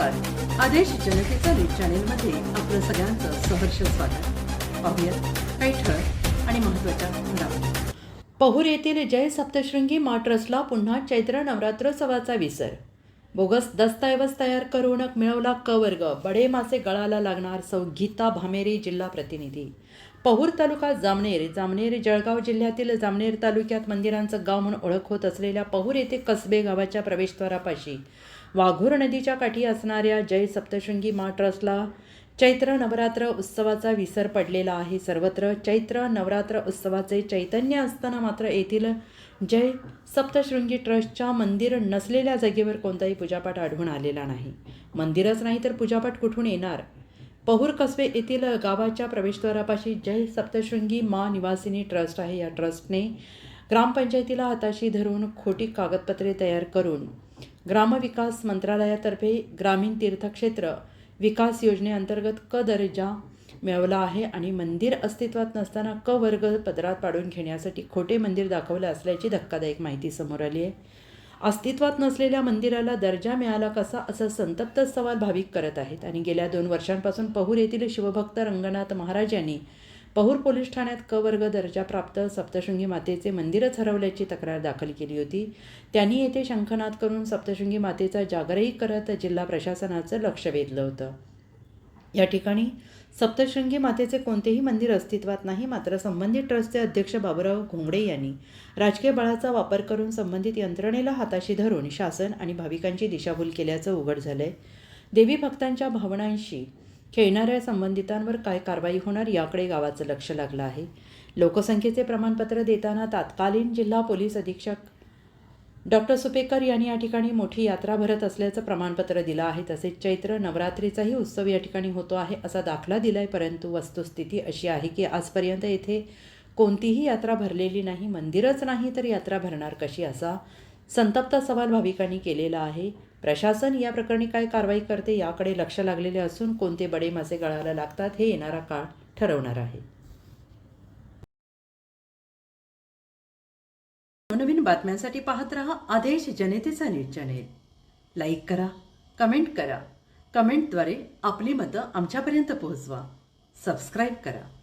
आदेश जनतेचा न्यूज चॅनेलमध्ये आपलं सगळ्यांचं सहर्ष स्वागत. पाहूया काही ठळक आणि महत्त्वाच्या घडामोडी. पहूर येथील जय सप्तशृंगी मा ट्रस्टला पुन्हा चैत्र नवरात्रोत्सवाचा विसर बोगस दस्तऐवज तयार करून मिळवला क वर्ग बडे मासे गळाला लागणार सौ गीता भामेरी जिल्हा प्रतिनिधी. पहूर तालुका जामनेर. जामनेर जळगाव जिल्ह्यातील जामनेर तालुक्यात मंदिरांचं गाव म्हणून ओळख होत असलेल्या पहूर येथे कसबे गावाच्या प्रवेशद्वारापाशी. वाघूर नदीच्या काठी असणाऱ्या जय सप्तशृंगी मा ट्रस्टला चैत्र नवरात्र उत्सवाचा विसर पडलेला आहे सर्वत्र. चैत्र नवरात्र उत्सवाचे चैतन्य असताना मात्र येथील जय सप्तशृंगी ट्रस्टच्या मंदिर नसलेल्या जागेवर कोणताही पूजापाठ आढळून आलेला नाही. मंदिरच नाही तर पूजापाठ कुठून येणार? पहूर कसबे येथील गावाच्या प्रवेशद्वारापाशी जय सप्तशृंगी मा निवासिनी ट्रस्ट आहे. या ट्रस्टने ग्रामपंचायतीला हाताशी धरून खोटी कागदपत्रे तयार करून ग्रामविकास मंत्रालयातर्फे ग्रामीण तीर्थक्षेत्र विकास योजनेअंतर्गत क दर्जा मिळवला आहे आणि मंदिर अस्तित्वात नसताना क वर्ग पदरात पाडून घेण्यासाठी खोटे मंदिर दाखवले असल्याची धक्कादायक माहिती समोर आली आहे. अस्तित्वात नसलेल्या मंदिराला दर्जा मिळाला कसा असा संतप्त सवाल भाविक करत आहेत आणि गेल्या दोन वर्षांपासून पहूर येथील शिवभक्त रंगनाथ महाराज यांनी पहूर पोलीस ठाण्यात क वर्ग दर्जा प्राप्त सप्तशृंगी मातेचे मंदिरच हरवल्याची तक्रार दाखल केली होती. त्यांनी येथे शंखनाद करून सप्तशृंगी मातेचा जागरही करत जिल्हा प्रशासनाचं लक्ष वेधलं होतं. या ठिकाणी सप्तशृंगी मातेचे कोणतेही मंदिर अस्तित्वात नाही मात्र संबंधित ट्रस्टचे अध्यक्ष बाबुराव घोंगडे यांनी राजकीय बळाचा वापर करून संबंधित यंत्रणेला हाताशी धरून शासन आणि भाविकांची दिशाभूल केल्याचं उघड झालंय. देवी भक्तांच्या भावनांशी खेळणाऱ्या संबंधितांवर काय कारवाई होणार याकडे गावाचं लक्ष लागलं आहे. लोकसंख्येचे प्रमाणपत्र देताना तात्कालीन जिल्हा पोलीस अधीक्षक डॉक्टर सुपेकर यांनी या ठिकाणी मोठी यात्रा भरत असल्याचं प्रमाणपत्र दिलं आहे. तसेच चैत्र नवरात्रीचाही उत्सव या ठिकाणी होतो आहे असा दाखला दिला आहे परंतु वस्तुस्थिती अशी आहे की आजपर्यंत येथे कोणतीही यात्रा भरलेली नाही मंदिरच नाही तर यात्रा भरणार कशी असा संतप्त सवाल भाविकांनी केलेला आहे. प्रशासन या प्रकरणी काय कारवाई करते याकडे लक्ष लागलेले असून कोणते बडे मासे गळायला लागतात हे येणारा काळ ठरवणार आहे. नवीन बातम्यांसाठी पाहत रहा आदेश जनतेचा न्यूज चॅनेल. लाईक करा कमेंट करा. कमेंटद्वारे आपली मतं आमच्यापर्यंत पोहोचवा. सबस्क्राईब करा.